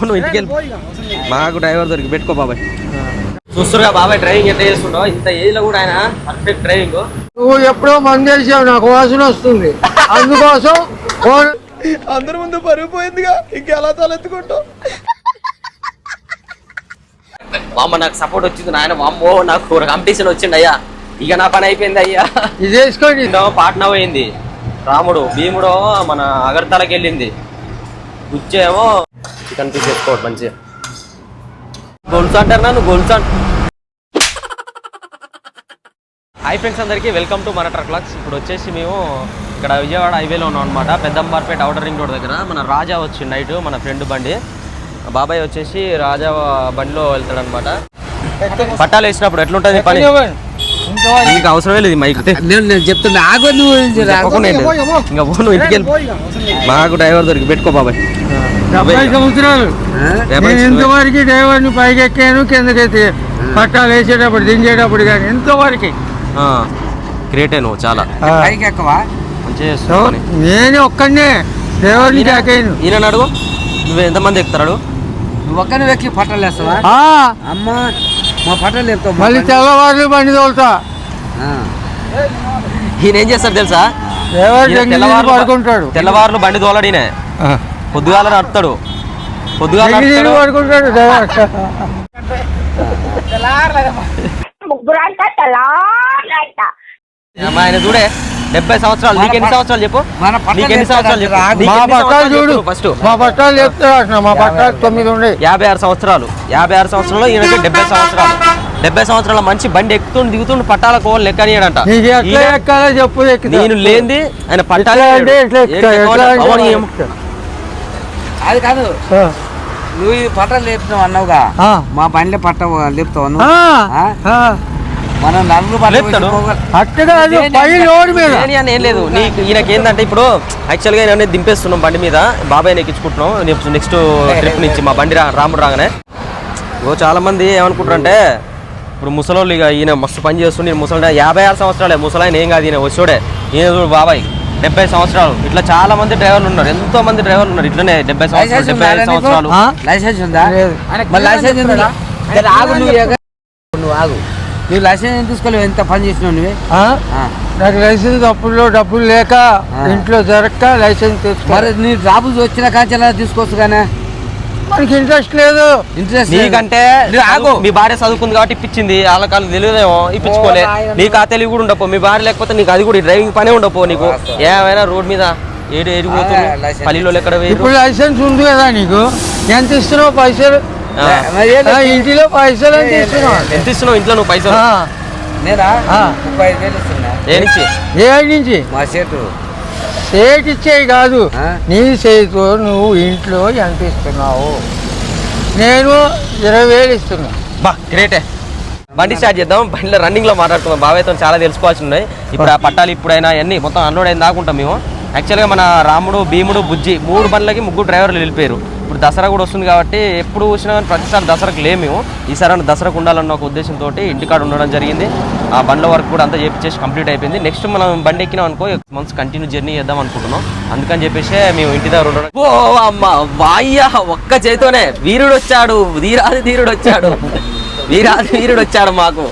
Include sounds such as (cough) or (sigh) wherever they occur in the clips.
నువ్వు ఇంటికి వెళ్ళి మాకు డ్రైవర్ దొరికి పెట్టుకో బాబాయ్. చూస్తురుగా బాబాయ్ డ్రైవింగ్ ఎట్లా చేస్తుండో? ఇంత ఏజ్లో కూడా ఆయన పర్ఫెక్ట్ డ్రైవింగ్ నువ్వు ఎప్పుడో మంది చేసావు నాకు వాసన వస్తుంది. అందుకోసం ఫోన్ అందరి ముందు పరుగు పోయిందిగా ఇంకెలా తలెత్తుకుంటావు? వామ్మ నాకు సపోర్ట్ వచ్చింది నాయన వామ్మో నాకు కాంపిటీషన్ వచ్చింది అయ్యా. ఇక నా పని అయిపోయింది అయ్యా. ఇది వేసుకోండి పాట్నా పోయింది. రాముడు భీముడు మన అగర్తలకి వెళ్ళింది. గుచ్చేమో చికెన్ పీస్ చేసుకోవడం మంచిగా. గొలుసు అంటారు నన్ను గొలుసు అంట హాయ్ ఫ్రెండ్స్ అందరికీ వెల్కమ్ టు మన ట్రక్ లాక్స్. ఇప్పుడు వచ్చేసి మేము ఇక్కడ విజయవాడ హైవేలో ఉన్నాం అనమాట పెద్దంబార్పేట అవుటర్ రింగ్ రోడ్ దగ్గర. మన రాజా వచ్చి నైట్ మన ఫ్రెండ్ బండి. బాబాయ్ వచ్చేసి రాజా బండిలో వెళ్తాడు అనమాట పట్టాలు వేసినప్పుడు ఎట్లుంటుంది పని? నీకు అవసరమే లేదు మైక్ నేను నేను చెప్తున్నా ఆగు నువ్వు? ఇంకా పో నువ్వు ఇంటికి మాకు డ్రైవర్ దొరికి పెట్టుకో బాబాయ్. డెబ్బై సంవత్సరాలు. డెబ్బై నేను ఇంతవరకు డ్రైవర్ని పైకి ఎక్కాను కిందకైతే పట్టాలు వేసేటప్పుడు దించేటప్పుడు కానీ ఇంతవరకు ఆ, గ్రేటే నువ్వు చాలా. పైకి ఎక్కవా పని. నేను ఒక్కనే డ్రైవర్ని ఎక్కాను ఈయన అడుగు. నువ్వు ఎంతమంది ఎక్కుతాడు నువ్వు ఒక్కని వెక్కి పట్టాలు వేస్తావా ఆ, అమ్మా మా పట్టాలు మళ్ళీ తెల్లవారులు బండి తోలుతా. ఈయన ఏం చేస్తాడు తెలుసా? ఈయన పడుకుంటాడు. తెల్లవారులు బండి పొద్దుగాల నడుపుతాడు పొద్దుగాల నడుపుతాడు పడుకుంటాడు అమ్మా, ఆయన చూడే. డెబ్బై సంవత్సరాలు. నీకు ఎన్ని సంవత్సరాలు చెప్పు? నీకు ఎన్ని సంవత్సరాలు చెప్పు? మా పట్టాలు చూడు. ఫస్ట్. మా పట్టాలు చెప్తాడు మా పట్టాలు తొమ్మిది ఉండే. యాభై ఆరు సంవత్సరాలు. యాభై ఆరు సంవత్సరాలు ఈయనకి డెబ్బై సంవత్సరాలు. డెబ్బై సంవత్సరాల మంచి బండి ఎక్కుతుండు దిగుతుండు పట్టాల కోవాలి లెక్కనియడంట చెప్పు. నేను లేంది ఆయన పట్టాలి. అది కాదు. నువ్వు ఈ పట్టాలు లేపుతున్నావు అన్నావుగా. మా బండిలో పట్ట లేపుతావు. మనం నలుగురు పట్ట ఏం లేదు. నీకు ఈయనకి ఏంటంటే ఇప్పుడు యాక్చువల్గా నేను దింపేస్తున్నాం బండి మీద. బాబాయ్ ఎక్కించుకుంటున్నాం. నెక్స్ట్ ట్రిప్ నుంచి మా బండి రా రాముడు రాగానే. ఓ చాలా మంది ఏమనుకుంటారంటే ఇప్పుడు ముసలోళ్ళు ఇక ఈయన మస్తు పని చేస్తుండే. ఈయన ముసలి యాభై ఆరు సంవత్సరాలే. ముసలాయన ఏం కాదు ఈయన వచ్చాడే. ఈయన చూడు బాబాయ్ డెబ్బై సంవత్సరాలు. ఇట్లా చాలా మంది డ్రైవర్లు ఉన్నారు. ఎంతో మంది డ్రైవర్లు ఉన్నారు ఇట్లనే డెబ్బై సంవత్సరాలు లైసెన్స్ డెబ్బై ఐదు? సంవత్సరాలు? లైసెన్స్ ఉందా? లైసెన్స్ ఉందా ఆగు నువ్వు ఆగు. నువ్వు లైసెన్స్ తీసుకోలేవు? ఎంత పని చేసినావు నువ్వే. నాకు లైసెన్స్ అప్పుల్లో డబ్బులు లేక. ఇంట్లో జరగక లైసెన్స్ తెచ్చుకో. మరి నీ జాబు వచ్చిన కాంచి ఎలా తీసుకోవచ్చు కానీ మనకి ఇంట్రెస్ట్ లేదు ఇంట్రెస్ట్. నీకంటే ఆగు మీ భార్య చదువుకుంది కాబట్టి ఇప్పించింది వాళ్ళ కాళ్ళు తెలియదేమో ఇప్పించుకోలే. నీకు ఆ తెలివి కూడా ఉండపో మీ భార్య లేకపోతే నీకు అది కూడా డ్రైవింగ్ పనే ఉండపో నీకు. ఏమైనా రోడ్ మీద ఏడు ఎడిపోతుంది లైసెన్స్ పల్లిలో ఎక్కడ ఇప్పుడు లైసెన్స్ ఉంది కదా నీకు ఎంత ఇస్తున్నావు పైసలు ఏం. ఇంటిలో పైసలు ఎంత ఇస్తున్నావు ఎంత ఇస్తున్నావు ఇంట్లో నువ్వు పైసలు నేనా. ముప్పై ఐదు వేలు ఇస్తున్నా ఏనిచ్చి ఏ నుంచి మా చేటు ఇచ్చేవి కాదు? నీ చేతితో నువ్వు ఇంట్లో ఎంత ఇస్తున్నావు నేను ఇరవై వేలు ఇస్తున్నా. బా గ్రేటే. బండి స్టార్ట్ చేద్దాం. బండిలో రన్నింగ్లో మాట్లాడుతున్నాం బాబాయ్తో చాలా తెలుసుకోవాల్సి ఉన్నాయి. ఇప్పుడు ఆ పట్టాలు ఇప్పుడైనా అన్ని మొత్తం అన్లోడ్ అయిన దాకుంటాం మేము. యాక్చువల్గా మన రాముడు భీముడు బుజ్జి మూడు బండ్లకి ముగ్గురు డ్రైవర్లు వెళ్ళిపోయారు ఇప్పుడు దసరా కూడా వస్తుంది కాబట్టి ఎప్పుడు చూసినా కానీ ప్రతిసారి దసరాకు లేము మేము. ఈసారి దసరాకు ఉండాలన్న ఒక ఉద్దేశంతో ఇంటికాడ ఉండడం జరిగింది. ఆ బండ్ల వర్క్ కూడా అంతా చేపించేసి కంప్లీట్ అయిపోయింది. నెక్స్ట్ మనం బండి ఎక్కినాం అనుకో మంత్స్ కంటిన్యూ జర్నీ చేద్దాం అనుకుంటున్నాం. అందుకని చెప్పేసి మేము ఇంటి దగ్గర ఉండడం. ఓ అమ్మ వాయ్య ఒక్క చేతితోనే వీరుడు వచ్చాడు వీరాది ధీరుడు వచ్చాడు వీరాది వీరుడు వచ్చాడు మాకు.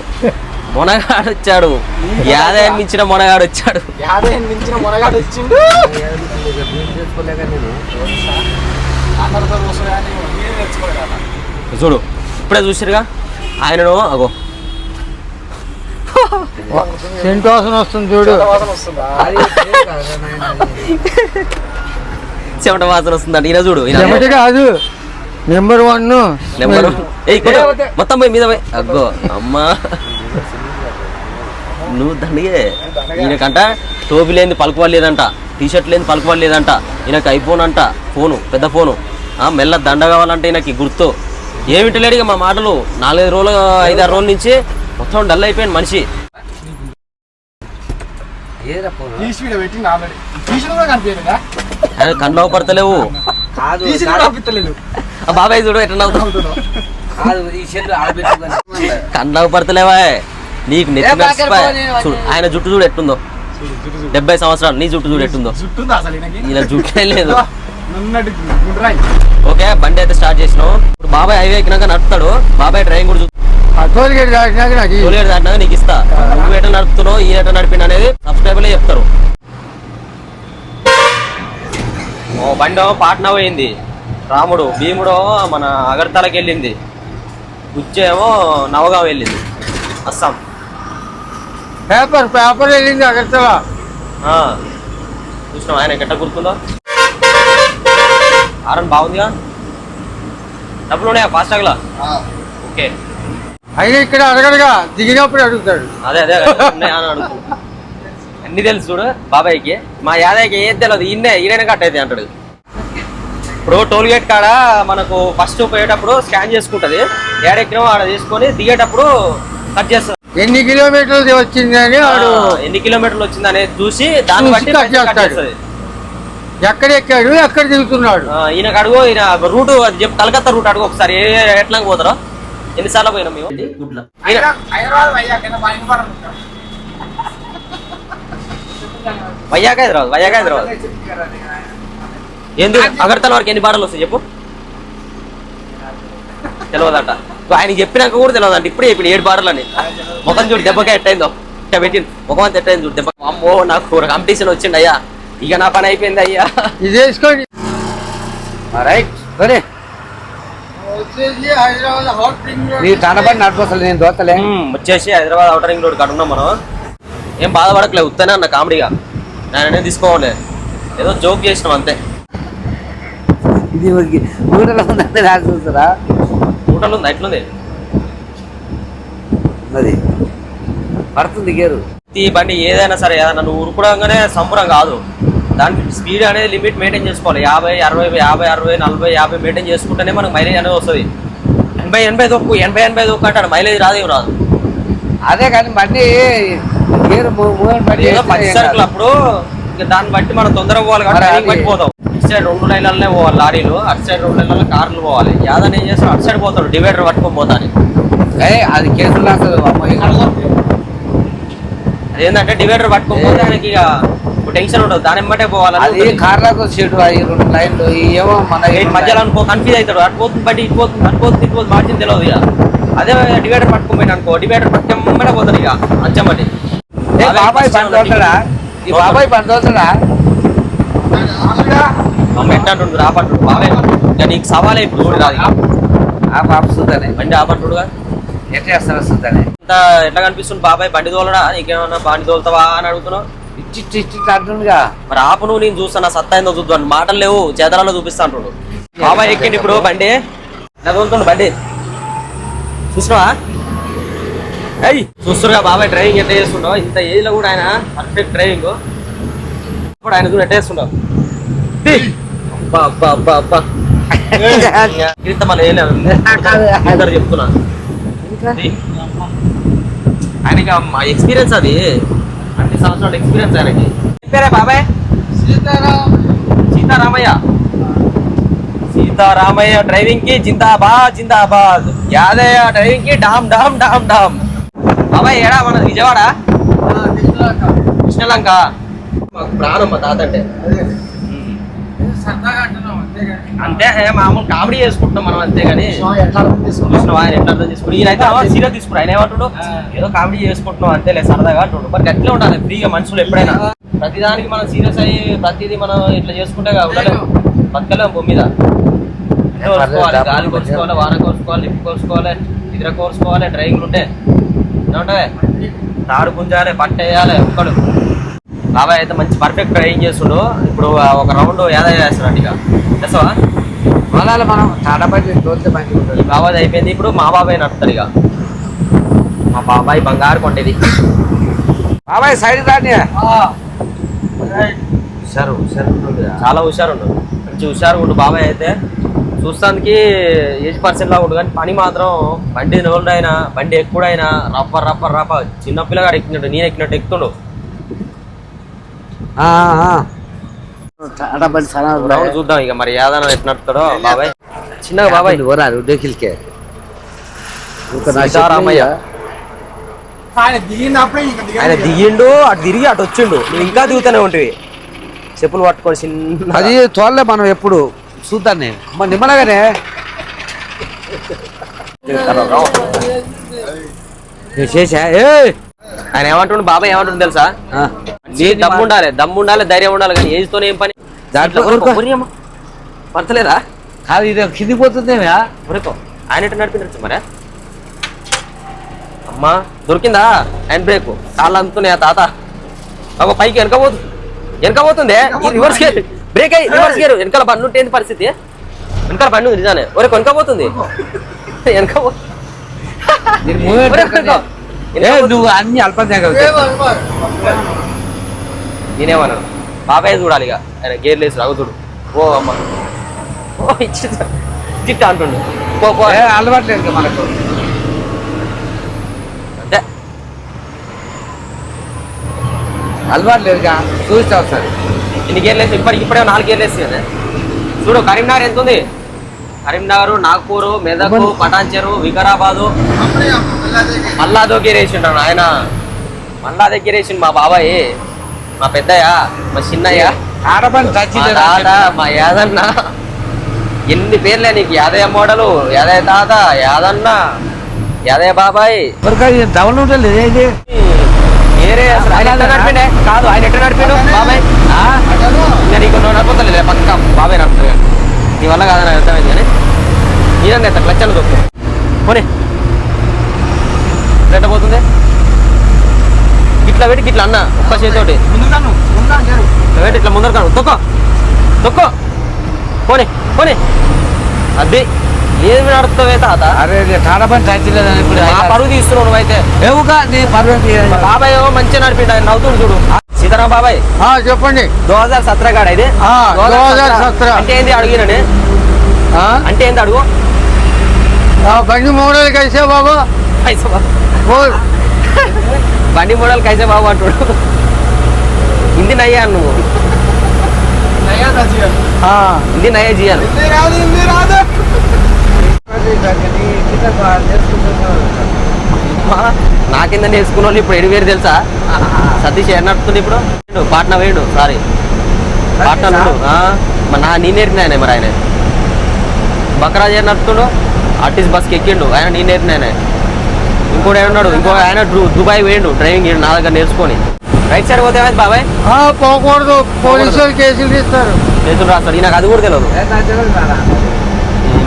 మొనగాడు వచ్చాడు. యాదయ్య మించిన మొనగాడు వచ్చాడు. చూడు ఇప్పుడే చూసిరుగా ఆయనను అగో. సెంట్ వాసన వస్తుంది చూడు. చెమట వాసన వస్తుందంట. ఈయన చూడు కాదు. నెంబర్ వన్ నెంబర్ ఏయ్ కొట్టు. మొత్తం పోయి మీద పోయి. అగ్గో అమ్మా. నువ్వు దండిగే ఈయనకంట టోపీ లేని పలుకుపడలేదంట టీ షర్ట్ లేని పలుకుపడలేదంట ఈయనకి ఐఫోన్ అంట ఫోను పెద్ద ఫోను. ఆ, మెల్ల దండ కావాలంటే ఈయనకి గుర్తు. ఏమిటలేడు ఇక మా మాటలు. నాలుగైదు రోజులు ఐదారు రోజుల నుంచి మొత్తం డల్ అయిపోయాడు మనిషి. కన్ను పడతలేవు కాదు కాదు. ఆ బాబాయ్ చూడు ఎట్లా కన్ను పడతలేవా నీకు నెత్తి మెరిసిపోయా. చూడు ఆయన జుట్టు చూడు ఎట్టుందో. డెబ్బై సంవత్సరాలు నీ జుట్టు చూడు ఎట్టుందో. ఈయన జుట్టే లేదు. ఓకే బండి అయితే స్టార్ట్ చేసినావు ఇప్పుడు బాబాయ్ హైవే ఎక్కినాక నడుపుతాడు. బాబాయ్ డ్రైవింగ్ కూడా చూస్తాడు ఆ టోల్ గేట్ దాటినాక నాకు ఇస్తా. నువ్వు ఎట నడుపుతున్నావు ఈ ఎట నడిపిన అనేది సబ్స్క్రైబర్లే చెప్తారు. ఓ బండి పాట్నా పోయింది. రాముడు భీముడు మన అగర్తలకి వెళ్ళింది. గుచ్చేమో నవగాం వెళ్ళింది. అస్సాం. పేపర్ పేపర్ వెళ్ళింది అగర్తలా ఆ. చూసినావు? ఆయన గట్ట గుర్తుందో? ఆరన్ బాగుందిగా? డబ్బులు ఉన్నాయా? ఫాస్టాగ్లా ఓకే. అయినా ఇక్కడ అడగడుగా దిగినప్పుడు అడుగుతాడు. అదే అదే ఉన్నాయా అని అన్ని తెలుసు చూడు బాబాయ్కి. మా యాదయ్యకి ఏం తెలియదు ఈయనే ఈయన కట్ అయితే అంటాడు. ఇప్పుడు టోల్ గేట్ కాడ మనకు ఫస్ట్ పోయేటప్పుడు స్కాన్ చేసుకుంటది. ఏడెక్కినా ఆడ చేసుకొని దిగేటప్పుడు కట్ చేస్తుంది ఎన్ని కిలోమీటర్లు వచ్చింది అని వాడు ఎన్ని కిలోమీటర్లు వచ్చింది అనేది చూసి దాన్ని బట్టి కట్ చేస్తాడు. ఎక్కడ ఎక్కాడు ఎక్కడ దిగుతున్నాడు? ఆ, ఈయనకు అడుగు ఈయన రూట్ అది చెప్పు కలకత్తా రూట్ అడుగు ఒకసారి. ఎట్లా పోతారో? ఎన్నిసార్లు పోయినాం మేము? వైయాక హైదరాబాద్ వైయాక హైదరాబాద్ ఏంది? అగర్తల వరకు ఎన్ని బాటలు వస్తాయి చెప్పు? తెలియదట ఆయన చెప్పినాక కూడా తెలియదంట ఇప్పుడే ఇప్పుడు ఏడు బాటలు అని ముఖం చూడు దెబ్బకే ఎట్టయిందో. ఇట్ట పెట్టింది ముఖం అంత ఎట్టయింది చూడు దెబ్బ అమ్మో నాకు కాంపిటీషన్ వచ్చింది అయ్యా. ఇక నా పని అయిపోయింది అయ్యా. ఇది వేసుకోండి. రైట్ సరే. వచ్చేసి హైదరాబాద్ హాట్ నీ తండపడి నడుపు అసలు నేను దోతలే. వచ్చేసి హైదరాబాద్ అవుటర్ రింగ్ రోడ్ కాడ ఉన్నాం మనం. ఏం బాధపడకలే ఉత్తనే అన్న కామెడీగా. నేను తీసుకోవాలి. ఏదో జోక్ చేసినాం అంతే. ఇది ఊటలో ఉందంటే నాకు చూస్తారా? హోటల్ ఉంది ఎట్లుంది? పడుతుంది గేరు. ఈ బండి ఏదైనా సరే ఏదైనా నువ్వు ఉరుకుడంగానే సంబరం కాదు. దానికి స్పీడ్ అనేది లిమిట్ మెయింటైన్ చేసుకోవాలి. యాభై అరవై యాభై అరవై నలభై యాభై మెయింటైన్ చేసుకుంటేనే మనకు మైలేజ్ అనేది వస్తుంది. ఎనభై ఎనభై దొక్కు ఎనభై ఎనభై దొక్కు అంటాడు. మైలేజ్ రాదేం రాదు. అదే కానీ బండి గేరు బండి పది సరుకులు కాదు. అప్పుడు ఇక దాన్ని బట్టి మనం తొందరగా పోవాలి కాబట్టి అది- బట్టి పోతాం ఇటు సైడ్ రెండు లైన్లనే పోవాలి లారీలు అటు సైడ్ రెండు లైన్లలో కార్లు పోవాలి. యాదని ఏం చేస్తాడు? అటు సైడ్ పోతాడు డివైడర్ పట్టుకొని పోతాను. ఏయ్, అది కేసులు ఏం కాదు. అదేంటంటే డివైడర్ పట్టుకొని పోతే ఆయనకి ఇక టెన్షన్ ఉండదు దాని ఎమ్మటే పోవాలని అది. కార్లకు సీటు అవి రెండు లైన్లు ఏమో మన మధ్యలో అనుకో కన్ఫ్యూజ్ అవుతాడు. అటు పోతుంది బట్టి ఇటు పోతుంది అటు పోతుంది ఇటు పోతుంది మార్జిన్ తెలియదు ఇక. అదే డివైడర్ పట్టుకొని పోయినా అనుకో డివైడర్ పట్టుకోమనే పోతాడు ఇక అంచమని ఏ బాబాయ్ బండి తోలుతాడా ఈ బాబాయ్ బండి తోలుతాడా అమ్మ ఎట్టంటుండు రాపంటుడు బావే ఇక నీకు సవాలే ఇప్పుడు చూడు రాదు. ఆ పాప సుద్దనే బండి ఆపంటుడుగా ఎట్లా చేస్తారా సుద్దనే ఎంత ఎట్లా కనిపిస్తుంది బాబాయ్ బండి తోలడా నీకేమన్నా బండి తోలుతావా అని అడుగుతున్నావు ఇచ్చి ఇచ్చి ఇచ్చి అంటుండగా. మరి ఆపు నువ్వు నేను చూస్తాను సత్తా ఏందో చూద్దాం మాటలు లేవు చేతలలో చూపిస్తా అంటుండు. బాబాయ్ ఎక్కిండి ఇప్పుడు బండి. ఎలా తోలుతుండు బండి. చూసినావా? అయ్యి చూస్తున్నా బాబాయ్ డ్రైవింగ్ ఎట్లా చేస్తుండవు ఇంత ఏజ్లో కూడా ఆయన పర్ఫెక్ట్ డ్రైవింగ్. ఇప్పుడు ఆయన కూడా ఎట్లా చేస్తుండవు. అబ్బా అబ్బా అబ్బా అబ్బా ఇంత ఇద్దరు చెప్తున్నా. ఆయనకి ఎక్స్పీరియన్స్ అది. అన్ని సంవత్సరాల ఎక్స్పీరియన్స్ ఆయనకి. పేరే బాబాయ్? సీతారామయ్య. సీతారామయ్య డ్రైవింగ్కి జిందాబాద్ జిందాబాద్. యాదయ్య డ్రైవింగ్కి డామ్ డామ్ డామ్ డామ్. బాబాయ్ ఏడా మన విజయవాడ? కృష్ణలంక. మాకు ప్రాణం మా తాత అంటే. అంతే మామూలు కామెడీ చేసుకుంటున్నాం మనం అంతేగాని చూసినావా ఆయన ఎట్లా అర్థం చేసుకుని ఈయన అయితే సీరియస్ తీసుకుని ఆయన ఏమంటాడు? ఏదో కామెడీ చేసుకుంటున్నాం అంతేలే సరదాగా అంటుండు. మరి గట్లే ఉండాలి ఫ్రీగా మనుషులు ఎప్పుడైనా. ప్రతిదానికి మనం సీరియస్ అయ్యి ప్రతిదీ మనం ఇట్లా చేసుకుంటే ఉండలేము బతకలేము భూమి మీద. గాలి కోరుకోవాలి వాన కోరుకోవాలి లిప్ కోరుకోవాలి ఇతర కోరుకోవాలి డ్రైవింగ్ ఉంటే. ఏమంటావే? తాడు గుంజాలి పట్ట వేయాలి ఒక్కడు. బాబాయ్ అయితే మంచి పర్ఫెక్ట్ డ్రైవింగ్ చేస్తుండు? ఇప్పుడు ఒక రౌండ్ యాదయ్య చేస్తున్నాడు ఇక. చేస్తావా మళ్ళా మనం బండి తోలితే మంచిగా ఈ ఉంటుంది బాబాయ్ అయిపోయింది. ఇప్పుడు మా బాబాయ్ నడుపుతాడు ఇక. మా బాబాయ్ బంగారు కొండేది. బాబాయ్ సైడ్ రాని హుషారు హుషారు చాలా హుషారు ఉండు. మంచి హుషారు ఉండు బాబాయ్ అయితే. చూస్తానికి ఏజ్ పర్సెంట్ లాగా ఉండు కానీ పని మాత్రం బండి నోళ్ళైనా బండి ఎక్కుడైనా రప్ప రప్ప రప్ప. చిన్న పిల్లగాడు ఎక్కినట్టు నేను ఎక్కినట్టు ఎక్కుతుండు. రౌండ్ చూద్దాం ఇక మరి ఏదైనా ఎట్లా నడుపుతాడో బాబాయ్. చిన్నగా బాబాయ్. ఓరాదు డెకిల్కే సీతారామయ్య. ఆయన దిగిండు అటు తిరిగి అటు వచ్చిండు. నువ్వు ఇంకా దిగుతూనే ఉంటివి. చెప్పులు పట్టుకొని చిన్న అది తోలలే మనం ఎప్పుడు. చూద్దాన్ని మన నిమ్మనగానే నేను చేసా ఏ ఆయన ఏమంటుండు? బాబాయ్ ఏమంటుండు తెలుసా? దమ్ము ఉండాలి దమ్ము ఉండాలి ధైర్యం ఉండాలి కానీ ఏజ్తోనే ఏం పని? దాంట్లో. పడతలేదా? కాదు ఇది కింది పోతుందేమా ఊరుకో. ఆయన ఎట్లా నడిపినచ్చు మరే అమ్మా దొరికిందా? Hand brake. కాళ్ళు అందుతున్నాయా తాత. ఒక పైకి వెనక పోతుంది? వెనక పోతుంది. ఈ రివర్స్ గేర్. బ్రేక్ అయ్యి రివర్స్ గేర్. వెనకాల బండి ఉంటే ఏంటి పరిస్థితి? వెనకాల బండి ఉంది నిజానే. ఒరే వెనక పోతుంది. వెనక. నువ్వు అన్ని అల్పం నేనేమన్నాను? బాబాయ్ చూడాలి ఇక. ఆయన గేర్ లేసి రాగు చూడు. ఓ అమ్మ. ఓ ఇచ్చి తిట్ట అంటుండు. పో పో. అలవాటు లేదు ఇక మనకు. అంటే అలవాటు లేదుగా చూస్తే ఒకసారి. ఎన్ని గేర్లు వేసి ఇప్పటికి ఇప్పుడే నాలుగు గేర్లు వేసి కదా. చూడు కరీంనగర్ ఎంత ఉంది? కరీంనగర్ నాగ్పూర్ మెదక్ పటాన్చెరు వికారాబాదు మల్లా దగ్గర వేసిండు ఆయన మల్లా దగ్గర వేసిండు మా బాబాయ్. మా పెద్దయ్య మా చిన్నయ్య. ఆడపని మా చచ్చింది తాత మా యాదన్న. ఎన్ని పేర్లే నీకు? యాదయ్య మోడలు యాదయ్య తాత యాదన్న యాదయ్య బాబాయ్. ఏది? వేరే అసలు ఆయన ఎట్లా నడిపిండే? కాదు ఆయన ఎట్లా నడిపిండు? బాబాయ్. ఇంకా నీకు నువ్వు నడపలేదు పక్క. బాబాయ్ నడుపుతుంది నీ వల్ల కాదని అర్థమైంది కానీ. ఎంత క్లచ్ అని పోనీ. ఎట్లా పోతుంది? ఇట్లా పెట్టి ఇట్లా అన్న ఒక్క చేతితోటి ఇట్లా పెట్టి ఇట్లా ముందర కాను తొక్కో. తొక్కో. పోనీ పోనీ. అది ఏమి నడుపుతావే తాత? అరే తాడపని చచ్చలేదని ఇప్పుడు ఆ పరువు తీస్తున్నావు నువ్వైతే. ఏవుగా నీ పర్వం మా బాబాయ్ ఏమో మంచిగా నడిపిండు ఆయన నవ్వుతుండు చూడు. సీతారాం బాబాయ్. చెప్పండి. దో హజార్ సత్రా కాడ ఇది. ఆ, 2017 2017 అంటే ఏంది అడిగినని ఆ? అంటే ఏంది అడుగు? బండి మోడల్ కైసే బాబా. కైసే బాబు. బండి మోడల్ కైసే బాబు అంటుడు. హిందీ నయ్యా నువ్వు. హిందీ నయ్యా చేయాలి నా కింద నేర్చుకున్న వాళ్ళు ఇప్పుడు ఎడివేరు తెలుసా? సతీష్ ఎక్కడ నడుపుతుంది ఇప్పుడు? పాట్నా వేయండు సారీ. పాట్నా నడు నా నీ నేర్పిన ఆయన మరి ఆయన. బక్రాజ్ ఏం నడుపుతుండు? ఆర్టిస్ట్ బస్కి ఎక్కిండు ఆయన నీ నేర్పిన ఆయన ఇంకోటి ఏమన్నాడు ఇంకో ఆయన దుబాయ్ వేయండు డ్రైవింగ్ నా దగ్గర నేర్చుకొని. రైట్ సైడ్ పోతే ఏమైంది బాబాయ్? ఆ, పోకూడదు. పోలీసులు కేసులు ఇస్తారు చేతులు రాస్తాడు ఈయనకు అది కూడా తెలియదు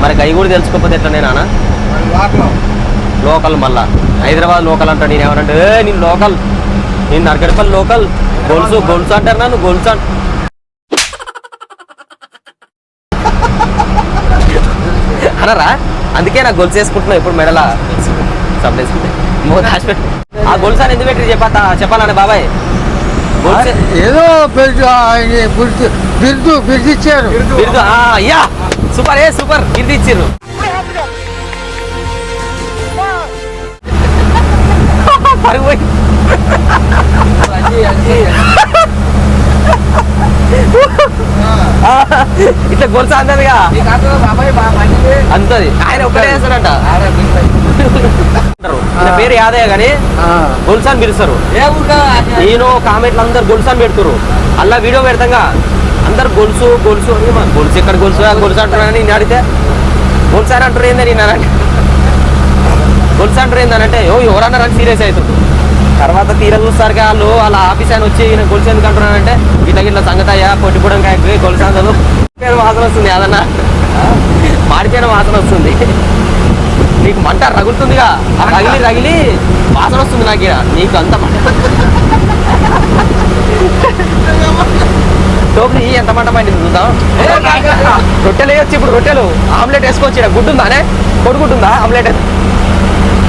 మరి అవి కూడా తెలుసుకోకపోతే ఎట్లా నేను అన్న? లోకల్ మళ్ళా. హైదరాబాద్ లోకల్ అంటాడు. నేను ఏమనంటే "ఏ, నేను లోకల్. నేను నరకడిపల్లి లోకల్. గొలుసు గొలుసు అంటారు నన్ను గొలుసు అంట. (laughs) అనరా అందుకే నాకు గొలుసు వేసుకుంటున్నావు. ఇప్పుడు మెడల. సబ్ వేసుకుంటే మో దాచిపెట్టు ఆ గొలుసు అని ఎందుకు పెట్టి చెప్పా చెప్పాలండి బాబాయ్? గొలుసు? ఏదో బిర్దు ఆయన బిర్దు బిర్దు బిర్దు ఇచ్చారు. బిరుదు ఆ, అయ్యా! సూపర్ ఏ సూపర్ గిరిది ఇచ్చిర్రు. పరుగు పోయి. (laughs) ఇట్లా గొలుసు అందదిగా అంతది. ఆయన ఒక్కటే వేస్తాడంట. పేరు యాదయ్య కానీ ఆ. గొలుసు అని పిలుస్తారు. నేను కామెంట్లు అందరు గొలుసు అని పెడుతురు అలా వీడియో పెడతాగా. అందరు గొలుసు గొలుసు అని గొలుసు ఎక్కడ గొలుసు? గొలుసు అంటున్నారని నేను అడిగితే గొలుసు అని అంటారు ఏందని నేను గొలుసు అంటారు ఏందనంటే ఓ ఎవరన్నారని సీరియస్ అవుతుంది తర్వాత తీర చూస్తారు వాళ్ళు వాళ్ళ ఆఫీస్ ఆయన వచ్చి ఈయన గొలుసు ఎందుకు అంటున్నానంటే ఇట్లా ఇట్లా సంగతి అయ్యా పొట్టిపోవడం కాయ గొలుసు అందదు పేరు వాసన వస్తుంది అదన్నా మాడిపోయిన వాసన వస్తుంది నీకు మంట రగులుతుందిగా. రగిలి రగిలి వాసన వస్తుంది నాకు. నీకు అంత మంట. టోపులు ఎంత మంట మండింది చూద్దాం. రొట్టెలు వేయొచ్చు ఇప్పుడు రొట్టెలు. ఆమ్లెట్ వేసుకోవచ్చు. గుడ్డు ఉందానే కొడుకుంటుందా ఉందా ఆమ్లెట్?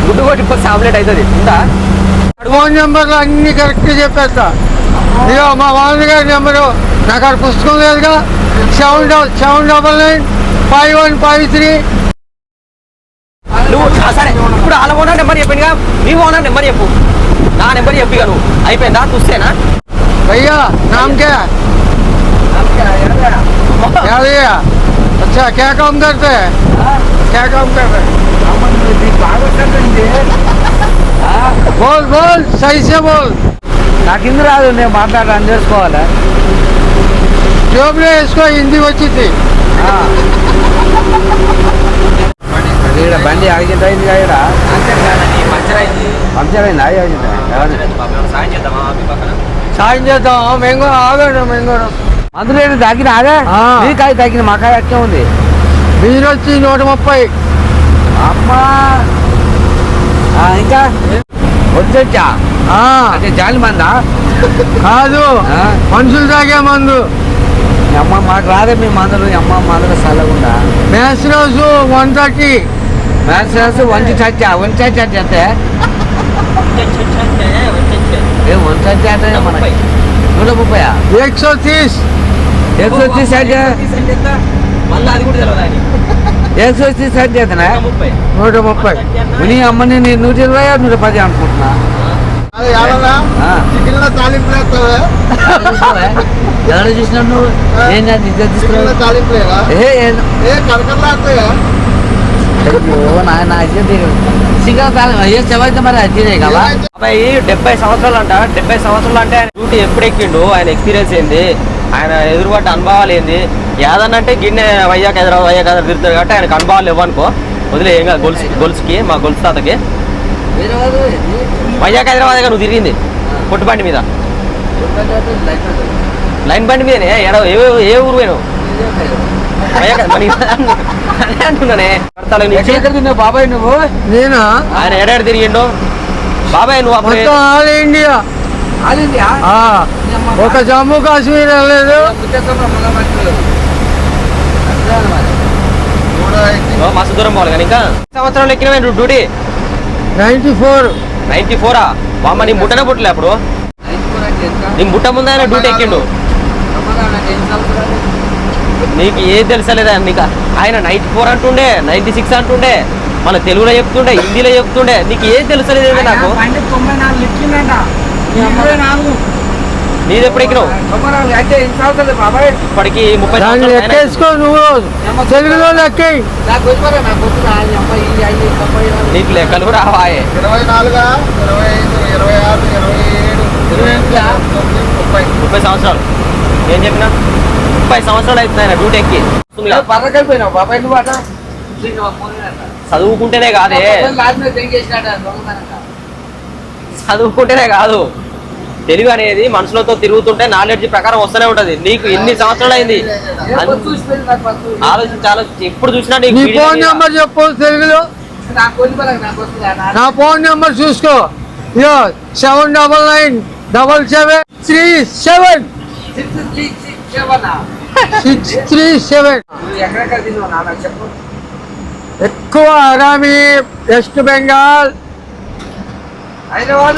గుడ్డు కొట్టి ఆమ్లెట్ అవుతుంది ఉందా? ఫోన్ నెంబర్లు అన్ని కరెక్ట్ చెప్పేస్తా. ఇక మా వాణి గారి నెంబరు. నాకు అక్కడ పుస్తకం లేదుగా. Seven double seven double nine five one five three నువ్వు ఆ, సరే ఇప్పుడు వాళ్ళ ఓనర్ నెంబర్ చెప్పిందిగా నీ ఓనర్ నెంబర్ చెప్పు నా నెంబర్ చెప్పి నువ్వు అయిపోయిందా చూస్తేనా भैया नाम क्या है क्या भैया अच्छा क्या काम करते हैं क्या काम कर रहे हैं बोल बोल सही से बोल నాకు ఇందు రాదు నేను మాట్లాడని చేసుకోవాలి జోబులో వేసుకో ఇంటికి వచ్చింది ఈడ బండి ఆగింది అయింది. ఈడ పంచర్ అయింది అయింది ఆగింది సాయం చేద్దామా సాయం చేద్దాం మేము కూడా ఆగాడు మేము కూడా. అందులో తగ్గిన ఆగా? ఆ. నీ కాయ తగ్గిన మా కాయ అట్టే ఉంది. బీర్ వచ్చి నూట ముప్పై. అమ్మా! ఆ, ఇంకా? వచ్చొచ్చా ఆ, అంటే జాలి మందా? కాదు. మనుషులు తాగే మందు. అమ్మ మాకు రాదే మీ మందులు అమ్మ మందులు చల్లకుండా మ్యాచ్ రోజు వన్ థర్టీ. ಮ್ಯಾನ್ಸಸ್ ಒಂದು ಚಚ್ಚ ಒಂದು ಚಚ್ಚ ಜೊತೆ. ఏ వన్ సంచి అంటే మనకి నూట ముప్పై ఎక్ సో తీస్ ఎక్ సో తీస్ అంటే మళ్ళీ అది కూడా తెలియదు ఎక్ సో తీస్ అంటే అతనా నూట ముప్పై నీ అమ్మని నేను నూట ఇరవై నూట పది అనుకుంటున్నా ఎవడ చూసినా నువ్వు ఏం కాదు ఏ కలకల్లా అబ్బాయి డెబ్బై సంవత్సరాలు అంట డెబ్బై సంవత్సరాలు అంటే ఆయన డ్యూటీ ఎప్పుడు ఎక్కిండు ఆయన ఎక్స్పీరియన్స్ ఏంది ఆయన ఎదురుపడ్డ అనుభవాలు ఏంది యాదన్న అంటే గిన్నె వయ్యాక హైదరాబాద్ వయ్యాక హైదరాబాద్ తిరుగుతారు కాబట్టి ఆయనకు అనుభవాలు ఇవ్వనుకో వదిలే ఏం కాదు గొలుసు గొలుసుకి మా గొలుసు తాతకి వయ్యాక హైదరాబాద్ నువ్వు తిరిగింది పొట్టుబండి మీద లైన్ బండి మీదనే ఎడ ఏ ఏ ఊరు పోయినావు వయ్యాక అదే అంటున్నానే బాబాయ్ నువ్వు? నేనా? ఆయన ఎడాడు తిరిగిండు. బాబాయ్ నువ్వు మొత్తం ఆల్ ఇండియా. ఒక జమ్మూ కాశ్మీర్ వెళ్ళలేదు. మస్తు దూరం పోవాలి కానీ ఇంకా. సంవత్సరాలు ఎక్కిన డ్యూటీ? Ninety four. నైన్టీ ఫోరా? బామ్మ నీ ముట్టనే పుట్టలే అప్పుడు. నీ ముట్ట ముందు ఆయన డ్యూటీ ఎక్కిండు. నీకు ఏది తెలుసలేదా నీకు ఆయన నైన్టీ ఫోర్ అంటుండే నైన్టీ సిక్స్ అంటుండే మన తెలుగులో చెప్తుండే హిందీలో చెప్తుండే. నీకు ఏది తెలుసలేదు నాకు? నీది ఎప్పుడు ఎక్కినావు? ఇప్పటికి ముప్పై తెలుగులో నాకు లెక్కలు రావాయే. ఇరవై నాలుగా? ఇరవై ఐదు ఇరవై ఆరు ఇరవై ఏడు ముప్పై. ముప్పై సంవత్సరాలు. ఏం చెప్పినా? ముప్పై సంవత్సరాలు అవుతుంది డ్యూటీ ఎక్కి నువ్వు అట చదువుకుంటేనే కాదే. చదువుకుంటేనే కాదు. తెలివి అనేది మనుషులతో తిరుగుతుంటే నాలెడ్జ్ ప్రకారం వస్తూనే ఉంటది. నీకు ఎన్ని సంవత్సరాలు అయింది. ఆలోచించి ఆలోచించి. ఎప్పుడు చూసినా నీకు ఫోన్ నెంబర్ చెప్పు తెలుగులో. నా ఫోన్ నెంబర్ చూసుకో. Seven double nine double seven three seven six three seven. ఎక్కువ అరామి west Bengal. Hyderabad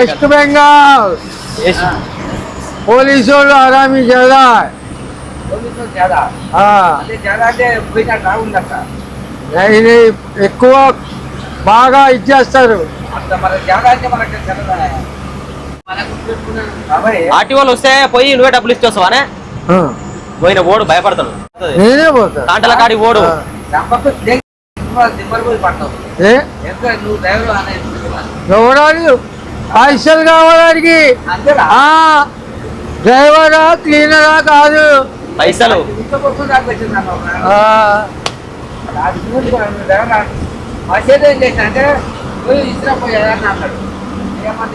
west Bengal. West. Police వాళ్ళు అరామి నై ఎక్కువ బాగా ఇచ్చేస్తారు ఆర్టీ వాళ్ళు వస్తే పోయి నువ్వే డబ్బులు ఇచ్చేస్తావానే పోయిన ఓడు భయపడతాడు. నేనే పోతా. తాంటల కాడి ఓడు. పైసలు కావడానికి డ్రైవరా క్లీనరా కాదు. పైసలు. అంటే ఏదన్నా అన్నాడు. ఏమన్నా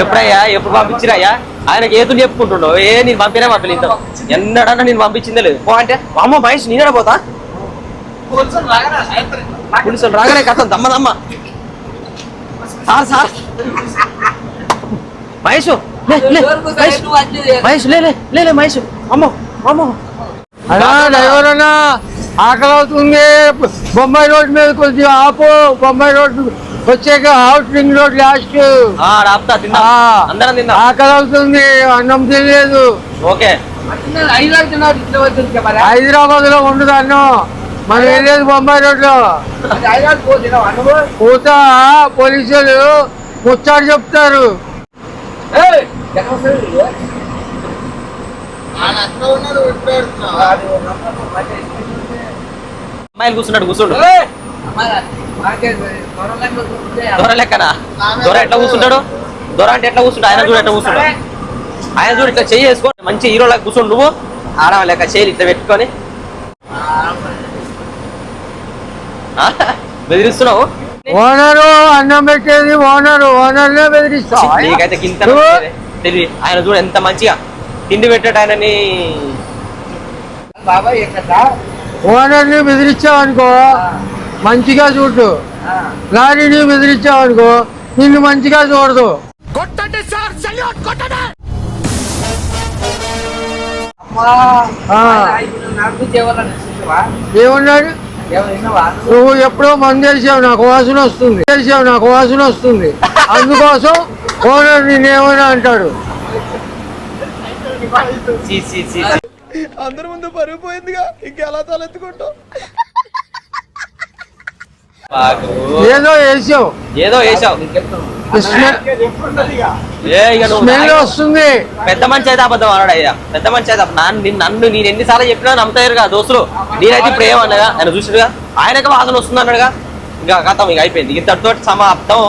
ఎప్పుడయ్యా? ఎప్పుడు పంపించిరయ్యా ఆయనకి ఏతులు చెప్పుకుంటుండో? ఏ నేను పంపినా పంపిన ఎన్నడన్నా నేను పంపించిందే లేదు. పో అంటే అమ్మ మహేష్ నేనే పోతా? పోలీసులు రాగానే కథ దమ్మ దమ్మ. Sir sir. మహేష్ లే, లే, మహేష్. లేలే లే లే, మహేష్. అమ్మో అమ్మో. అన్నా డ్రైవర్ అన్నా ఆకలి అవుతుంది. బొంబాయి రోడ్ మీద కొద్దిగా ఆపు బొంబాయి రోడ్ వచ్చాక రింగ్ రోడ్ లాస్ట్ ఆకలి అవుతుంది అన్నం తినలేదు. హైదరాబాద్లో ఉండదు అన్నం మనం వెళ్ళేది బొంబాయి రోడ్లో హైదరాబాద్ పో తిన్నావు అనుభవ కూత పోలీసులు ముచ్చాడు చెప్తారు. అమ్మాయిలు కూర్చున్నాడు కూర్చుండు. దొర లెక్కనా దొర ఎట్లా కూర్చుంటాడు? దొర అంటే ఎట్లా కూర్చుంటా ఆయన చూడు ఎట్లా కూర్చుంటా ఆయన చూడు ఇట్లా చెయ్యి వేసుకో మంచి హీరోలా కూర్చోండి నువ్వు. ఆడవ లేక చేయి ఇట్లా పెట్టుకొని? బెదిరిస్తున్నావు? ఓనరు అన్నం పెట్టేది ఓనరు ఓనర్నే బెదిరిస్తా నీకైతే గింత నువ్వు? తెలివి. ఆయన చూడు ఎంత మంచిగా. తిండి పెట్టాడు ఆయనని. ఓనర్ని బెదిరించావనుకో మంచిగా చూడు. లారీని బెదిరించావనుకో నిన్ను మంచిగా చూడదు. ఏమన్నాడు? నువ్వు ఎప్పుడో మంది తెలిసావు నాకు వాసన వస్తుంది. తెలిసావు నాకు వాసన వస్తుంది. అందుకోసం ఓనర్ నేనేమైనా అంటాడు. అందరి ముందు పరుగు పోయిందిగా. ఇంకెలా తలెత్తుకుంటావు. ఏదో వేసావు. ఏదో వేసావు. స్మెల్ వస్తుంది. పెద్ద మంచి అయితే అబద్ధం అన్నాడు అయ్యా. పెద్ద మంచి అయితే. నాన్న నిన్ను- నేను ఎన్నిసార్లు చెప్పినా నమ్ముతారు కదా దోస్తులు. నేనైతే ఇప్పుడు ఏమన్నగా ఆయన చూసాడుగా ఆయనకి వాసన వస్తుంది అన్నాడుగా? ఇంకా కథం ఇక అయిపోయింది. ఇంతటితో సమాప్తం.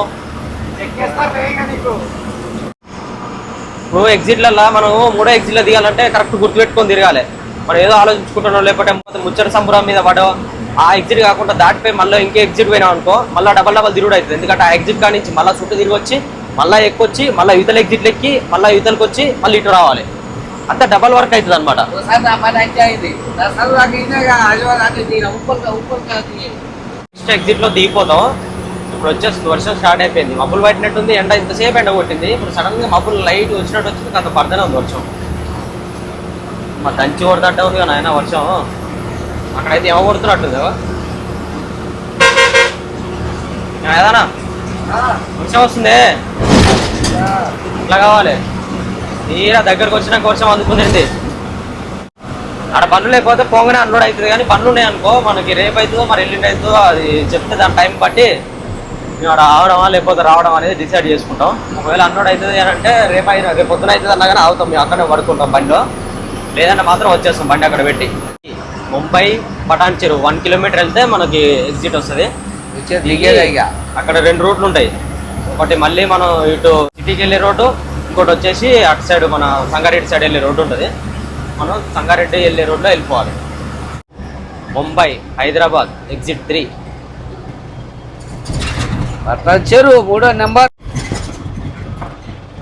నువ్వు ఎగ్జిట్లలో మనం మూడో ఎగ్జిట్లో దిగాలంటే కరెక్ట్ గుర్తుపెట్టుకొని తిరగాలి. మనం ఏదో ఆలోచించుకుంటున్నాం లేకపోతే ముచ్చట సంబరం మీద పడో ఆ ఎగ్జిట్ కాకుండా దాటిపోయి మళ్ళీ ఇంకే ఎగ్జిట్ పోయినాం అనుకో మళ్ళీ డబల్ డబల్ తిరుగుడు అవుతుంది. ఎందుకంటే ఆ ఎగ్జిట్ కాడి నుంచి మళ్ళీ చుట్టూ తిరిగి వచ్చి మళ్ళీ ఎక్కొచ్చి మళ్ళీ యువతల ఎగ్జిట్లు ఎక్కి మళ్ళీ యువతలకు వచ్చి మళ్ళీ ఇటు రావాలి. అంతా డబల్ వర్క్ అవుతుంది అనమాట నెక్స్ట్ ఎగ్జిట్లో దిగిపోతాం ఇప్పుడు వచ్చేస్తుంది వర్షం స్టార్ట్ అయిపోయింది. మబ్బులు పట్టినట్టుంది ఎండ ఇంతసేపు ఎండ కొట్టింది. ఇప్పుడు సడన్గా మబ్బులు లైట్ వచ్చినట్టు వచ్చింది అంత పడదనే ఉంది వర్షం. మా దంచి కొడతట్టే ఉంది కానీ ఆయన వర్షం. అక్కడైతే ఏమో కొడుతున్నట్టుంది కదా ఏదన్నా? వర్షం వస్తుంది? ఇట్లా కావాలి? తీరా దగ్గరకు వచ్చినాక వర్షం అందుకుందండి అక్కడ పనులు లేకపోతే పోగానే అన్లోడ్ అవుతుంది కానీ పనులు ఉన్నాయి అనుకో మనకి రేపు అవుతుందో మరి ఎల్లుండి అవుతుందో అది చెప్తే దాని టైం బట్టి మేము ఆడ ఆవడమా లేకపోతే రావడం అనేది డిసైడ్ చేసుకుంటాం. ఒకవేళ అన్లోడ్ అవుతుంది అని అంటే రేపు అయినా రేపు పొద్దున అవుతుంది అన్నా కానీ ఆగుతాం మేము అక్కడే పడుకుంటాం బండిలో. లేదంటే మాత్రం వచ్చేస్తాం బండి అక్కడ పెట్టి. ముంబై పటాన్ చెరువు. వన్ కిలోమీటర్ వెళ్తే మనకి ఎగ్జిట్ వస్తుంది. అక్కడ రెండు రూట్లు ఉంటాయి. ఒకటి మళ్ళీ మనం ఇటు సిటీకి వెళ్ళే రోడ్డు ఇంకోటి వచ్చేసి అటు సైడ్ మన సంగారెడ్డి సైడ్ వెళ్ళే రోడ్డు ఉంటుంది. మనం సంగారెడ్డి వెళ్ళే రోడ్లో వెళ్ళిపోవాలి. ముంబై హైదరాబాద్ ఎగ్జిట్ త్రీ చెరువు మూడో నెంబర్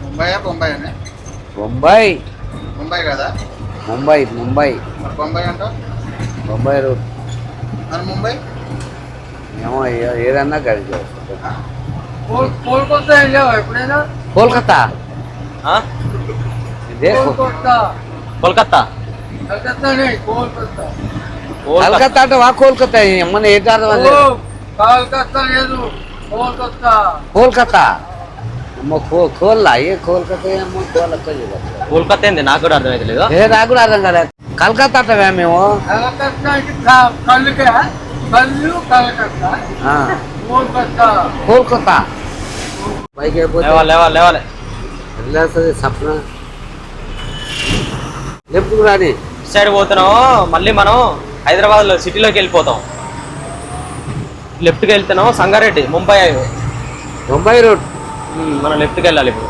ముంబై బొంబాయి ముంబై ముంబై కదా? ముంబై ముంబై. మరి బొంబాయి అంటావు? ముంబై రూట్ మరి ముంబై? ఏమో ఏ- ఏదన్నా కలిసి కోల్కొత్తా వెళ్ళావా ఎప్పుడైనా? కోల్కతా. ఇదే కో- కోల్కొత్తా కోల్కత్తా కలకత్తానే కోల్కొత్తా కోల్కత్తా కలకత్తా అంటే వా కోల్కతా? మన ఏంటి అర్థం అది? ఓ, కలకత్తా లేదు కోల్కతా? అమ్మ కో కోల్లా? ఏ కోల్కతా ఏమో కోల్కతా చూడాలి. కోల్కత్తా ఏంది? నాకు కూడా అర్థమైతలేదు. ఏ నాకు కూడా అర్థం కదా కలకత్తా అంటావా మేము కోల్కతా పైకి లేవాలి వెళ్ళేస్తుంది సప్న. రాని. ఇటు సైడ్ పోతున్నాం మళ్ళీ మనం హైదరాబాద్లో సిటీలోకి వెళ్ళిపోతాం. లెఫ్ట్కి వెళ్తున్నాం సంగారెడ్డి ముంబై హైవే. ముంబై రోడ్. మనం లెఫ్ట్కి వెళ్ళాలి ఇప్పుడు.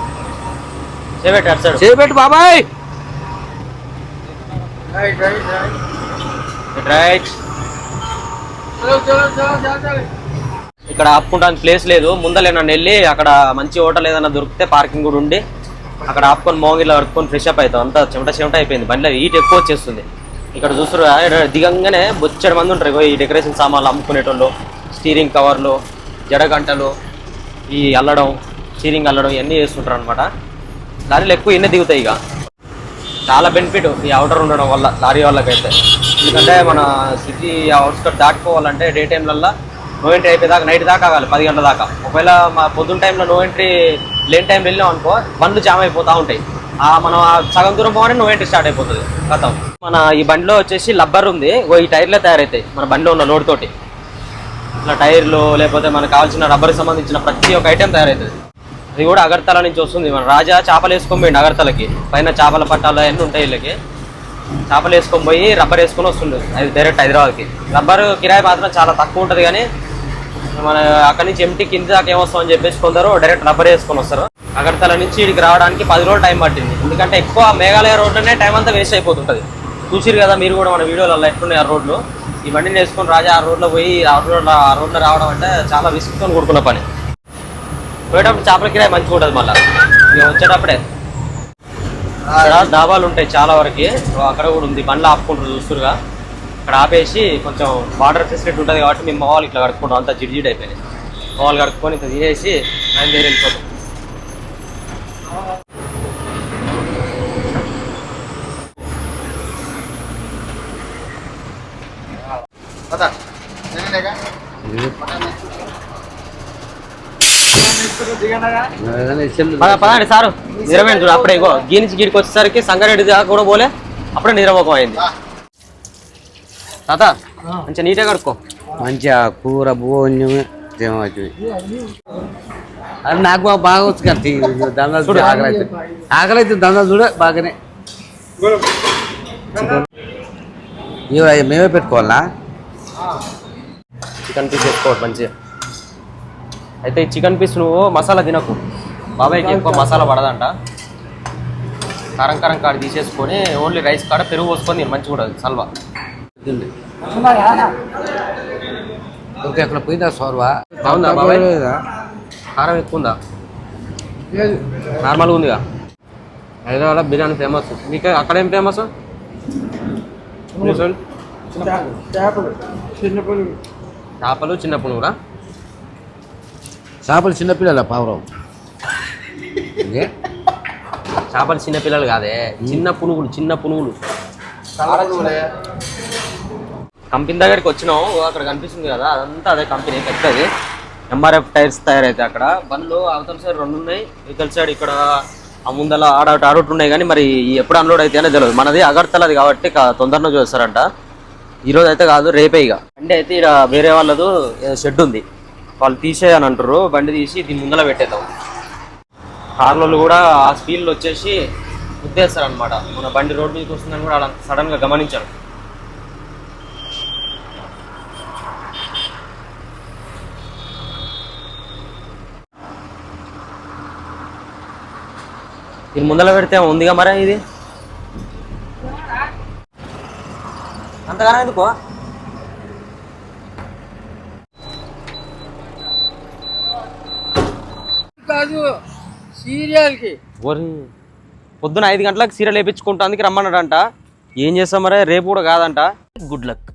చేపెట్టి అటు సైడ్. చేపెట్టు బాబాయ్! రైట్ ఇక్కడ ఆపుకుంటానికి ప్లేస్ లేదు. ముందలే నన్ను వెళ్ళి అక్కడ మంచి హోటల్ ఏదైనా దొరికితే పార్కింగ్ కూడా ఉండి అక్కడ ఆపుకొని మోగిలో పడుకొని ఫ్రెష్ అప్ అవుతాం. అంతా చెమట చెమట అయిపోయింది. బండిలో హీట్ ఎక్కువ వచ్చేస్తుంది. ఇక్కడ చూస్తున్నారు దిగంగానే బొచ్చడి మంది ఉంటారు. ఈ డెకరేషన్ సామాన్లు అమ్ముకునేటోళ్ళు స్టీరింగ్ కవర్లు జడగంటలు ఈ అల్లడం స్టీరింగ్ అల్లడం ఇవన్నీ చేస్తుంటారు అనమాట లారీలు ఎక్కువ ఇన్నే దిగుతాయి ఇక. చాలా బెనిఫిట్ ఈ అవుటర్ ఉండడం వల్ల లారీ వాళ్ళకైతే. ఎందుకంటే మన సిటీ అవుట్స్కట్ దాటుకోవాలంటే డే టైంలల్లో నో ఎంట్రీ అయిపోయేదాకా నైట్ దాకా ఆగాలి పది గంటల దాకా. ఒకవేళ మా పొద్దున్న టైంలో నో ఎంట్రీ లేని టైం వెళ్ళాం అనుకో బండ్లు జామ్ అయిపోతూ ఉంటాయి. ఆ మనం ఆ సగం దూరం పోగానే నో ఎంట్రీ స్టార్ట్ అయిపోతుంది గతం మన ఈ బండిలో వచ్చేసి లబ్బర్ ఉంది ఓ ఈ టైర్లే తయారవుతాయి మన బండిలో ఉన్న లోడ్ తోటి. ఇట్లా టైర్లు లేకపోతే మనకు కావాల్సిన రబ్బర్కి సంబంధించిన ప్రతి ఒక్క ఐటెం తయారవుతుంది అది కూడా అగర్తల నుంచి వస్తుంది. మన రాజా చేపలు వేసుకొని పోయిండు అగర్తలకి. పైన చేపల పట్టాలు అవన్నీ ఉంటాయి వీళ్ళకి. చేపలు వేసుకొని పోయి రబ్బర్ వేసుకొని వస్తుండే. అది డైరెక్ట్ హైదరాబాద్కి. రబ్బర్ కిరాయి మాత్రం చాలా తక్కువ ఉంటుంది కానీ మన అక్కడి నుంచి ఎంటీ కింద దాకా ఏమొస్తామని చెప్పేసి కొందరు డైరెక్ట్ రబ్బర్ వేసుకొని వస్తారు. అగర్తల నుంచి ఇక్కడికి రావడానికి పది రోజులు టైం పట్టింది. ఎందుకంటే ఎక్కువ మేఘాలయ రోడ్లోనే టైం అంతా వేస్ట్ అయిపోతుంటుంది. చూసిరు కదా మీరు కూడా మన వీడియోలలో ఎట్లున్నాయి ఆ రోడ్లు? ఈ బండిని వేసుకొని రాజా ఆ రోడ్లో పోయి ఆ రోడ్లో ఆ రోడ్లో రావడం అంటే చాలా రిస్క్తో కూడుకున్న పని. పోయేటప్పుడు చేపల కిరాయి మంచిగా ఉంటుంది మళ్ళీ. మేము వచ్చేటప్పుడే. అక్కడ డాబాలు ఉంటాయి చాలా వరకు. అక్కడ కూడా ఉంది. బండ్లు ఆపుకుంటారు చూస్తురుగా అక్కడ ఆపేసి కొంచెం వాటర్ ఫెసిలిటీ ఉంటుంది కాబట్టి మేము మా ఇట్లా కడుక్కుంటాం. అంతా జిడ్ అయిపోయినాయి. మా వాళ్ళు కడుక్కొని ఇంత తీసేసి ఆయన దగ్గర వెళ్ళిపోతాం. పదండి సారు. నిద్రపోయింది చూడు అప్పుడే ఇగో గీ నుంచి గీడికి వచ్చేసరికి సంగారెడ్డి దాకా కూడా పోలే అప్పుడే నిద్రపోకం అయింది తాత మంచిగా నీట్గా కడుక్కో. మంచిగా కూర భోజనమే తినవచ్చు అది నాకు బాగా బాగా వచ్చు కదా దందా చూడు ఆకలి అయితే ఆకలి అయితే దందా చూడ బాగానే. మేమే పెట్టుకోవాలా? చికెన్ పీస్ వేసుకోవద్దు మంచిగా. అయితే ఈ చికెన్ పీస్ నువ్వు మసాలా తినకు. బాబాయ్కి ఎక్కువ మసాలా పడదంట. కారం కారం కాడ తీసేసుకొని ఓన్లీ రైస్ కాడ పెరుగు పోసుకొని మంచిగా ఉంటుంది సల్వా. ఓకే అక్కడ పోయిందా సోర్వా? బాగుందా బాబాయ్? కారం ఎక్కువ ఉందా? నార్మల్గా ఉందిగా. హైదరాబాద్లో బిర్యానీ ఫేమస్. మీకు అక్కడ ఏం ఫేమస్? చేపలు. చేపలు. చిన్న పునుగురా చేపలు చిన్నపిల్లల పావురం చేపలు చిన్న పిల్లలు కాదే చిన్న పునుగులు చిన్న పునుగులు. కంపెనీ దగ్గరికి వచ్చినాం ఓ అక్కడ కనిపిస్తుంది కదా అదంతా అదే కంపెనీ పెద్దది. ఎంఆర్ఎఫ్ టైర్స్ తయారైతే అక్కడ. బండ్లు అవతల సైడ్ రెండు ఉన్నాయి ఇవతల సైడ్ ఇక్కడ ఆ ముందల ఆడౌట్ ఆడౌట్ ఉన్నాయి కానీ మరి ఎప్పుడు అన్లోడ్ అయితే అనేది తెలియదు మనది అగర్తలది కాబట్టి తొందరలో చూస్తారంట. ఈ రోజు అయితే కాదు రేపే ఇక. బండి అయితే ఇక్కడ వేరే వాళ్ళదు షెడ్ ఉంది. వాళ్ళు తీసేయని అంటారు బండి తీసి దీని ముందర పెట్టేద్దాం. కార్లలో కూడా ఆ స్పీడ్లో వచ్చేసి గుద్దేస్తారు అనమాట మన బండి రోడ్ మీదకి వస్తుందని కూడా అలా సడన్గా గమనించారు. దీని ముందర పెడితే ఉందిగా మరే ఇది? అంతగానే ఎందుకో? కాదు సీరియల్కి. ఓరి పొద్దున ఐదు గంటలకు సీరియల్ వేయించుకుంటానికి రమ్మన్నాడంట. ఏం చేస్తాం మరే? రేపు కూడా కాదంట. Good luck